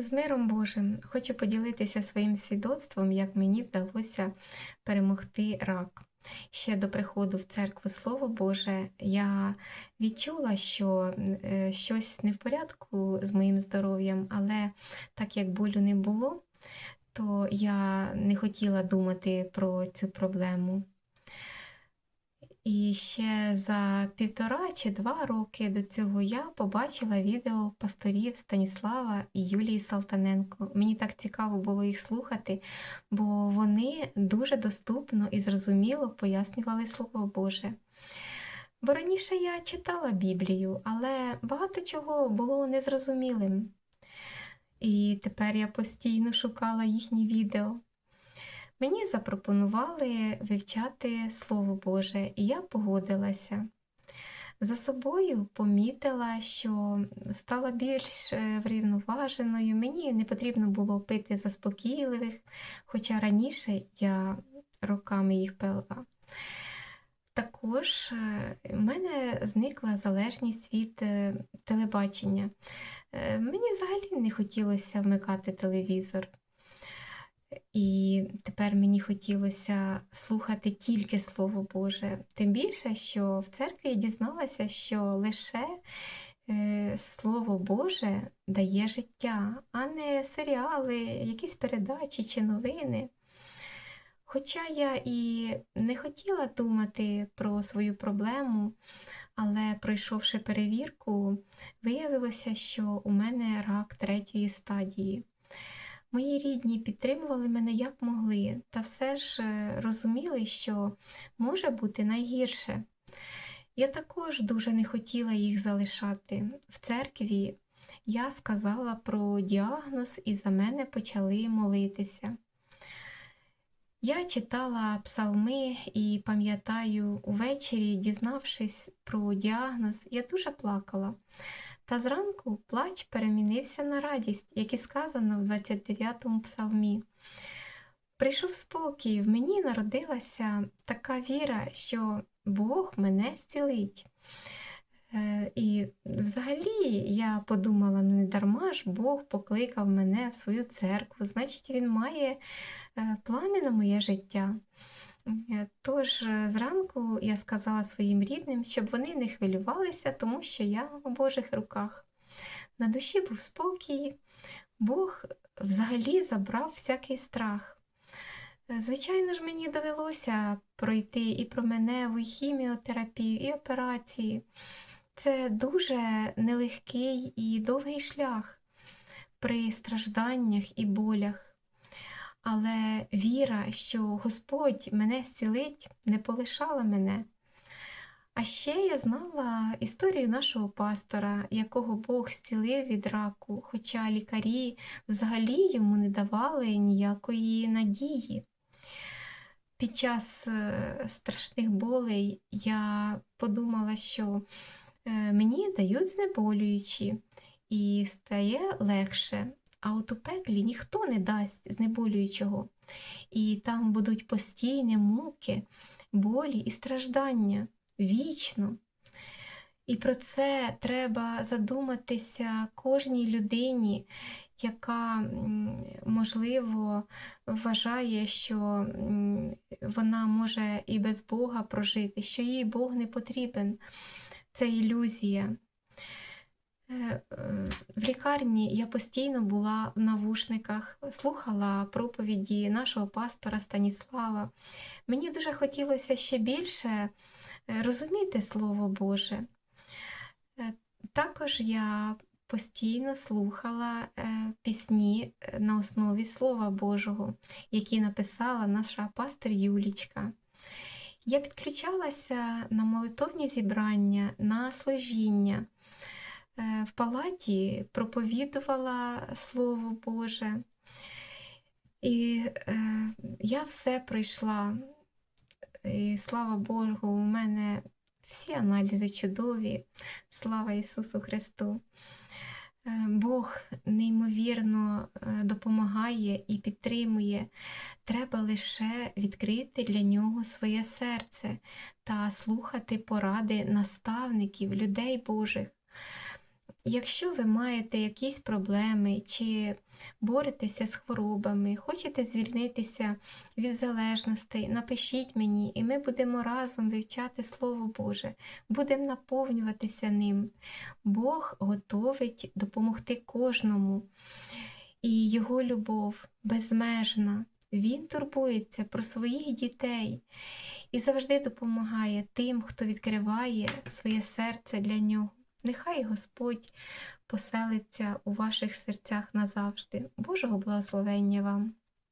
З миром Божим хочу поділитися своїм свідоцтвом, як мені вдалося перемогти рак. Ще до приходу в церкву Слово Боже, я відчула, що е, щось не в порядку з моїм здоров'ям, але так як болю не було, то я не хотіла думати про цю проблему. І ще за півтора чи два роки до цього я побачила відео пасторів Станіслава і Юлії Салтаненко. Мені так цікаво було їх слухати, бо вони дуже доступно і зрозуміло пояснювали Слово Боже. Бо раніше я читала Біблію, але багато чого було незрозумілим. І тепер я постійно шукала їхні відео. Мені запропонували вивчати Слово Боже, і я погодилася. За собою помітила, що стала більш е, врівноваженою, мені не потрібно було пити заспокійливих, хоча раніше я роками їх пила. Також е, в мене зникла залежність від е, телебачення. Мені взагалі не хотілося вмикати телевізор. І тепер мені хотілося слухати тільки Слово Боже. Тим більше, що в церкві я дізналася, що лише е, Слово Боже дає життя, а не серіали, якісь передачі чи новини. Хоча я і не хотіла думати про свою проблему, але пройшовши перевірку, виявилося, що у мене рак третьої стадії. Мої рідні підтримували мене як могли, та все ж е, розуміли, що може бути найгірше. Я також дуже не хотіла їх залишати. В церкві я сказала про діагноз і за мене почали молитися. Я читала псалми і пам'ятаю, увечері, дізнавшись про діагноз, я дуже плакала. Та зранку плач перемінився на радість, як і сказано в 29-му псалмі. Прийшов спокій, в мені народилася така віра, що Бог мене зцілить. Е, і взагалі я подумала, ну не дарма ж Бог покликав мене в свою церкву, значить, Він має е, плани на моє життя. Е, тож е, зранку я сказала своїм рідним, щоб вони не хвилювалися, тому що я у Божих руках. На душі був спокій, Бог взагалі забрав всякий страх. Е, звичайно ж, мені довелося пройти і променеву, і хіміотерапію, і операції. Це дуже нелегкий і довгий шлях при стражданнях і болях але віра, що Господь мене зцілить, не полишала мене. А ще я знала історію нашого пастора, якого Бог зцілив від раку, хоча лікарі взагалі йому не давали ніякої надії. Під час е, страшних болей я подумала, що е, мені дають знеболюючі і стає легше. А от у пеклі ніхто не дасть знеболюючого, і там будуть постійні муки, болі і страждання вічно. І про це треба задуматися кожній людині, яка, можливо, вважає, що вона може і без Бога прожити, що їй Бог не потрібен. Це ілюзія. Е, е, в лікарні я постійно була в навушниках, слухала проповіді нашого пастора Станіслава. Мені дуже хотілося ще більше е, розуміти Слово Боже. Також я постійно слухала пісні на основі Слова Божого, які написала наша пастор Юлічка. Я підключалася на молитовні зібрання, на служіння. Е, в палаті проповідувала Слово Боже. І е, я все пройшла. І слава Богу, у мене всі аналізи чудові, слава Ісусу Христу. Е, Бог неймовірно допомагає і підтримує. Треба лише відкрити для нього своє серце та слухати поради наставників, людей Божих. Якщо ви маєте якісь проблеми чи боретеся з хворобами, хочете звільнитися від залежностей, напишіть мені, і ми будемо разом вивчати Слово Боже, будемо наповнюватися ним. Бог готовить допомогти кожному, і Його любов безмежна. Він турбується про своїх дітей і завжди допомагає тим, хто відкриває своє серце для нього. Нехай Господь поселиться у ваших серцях назавжди. Божого благословення вам!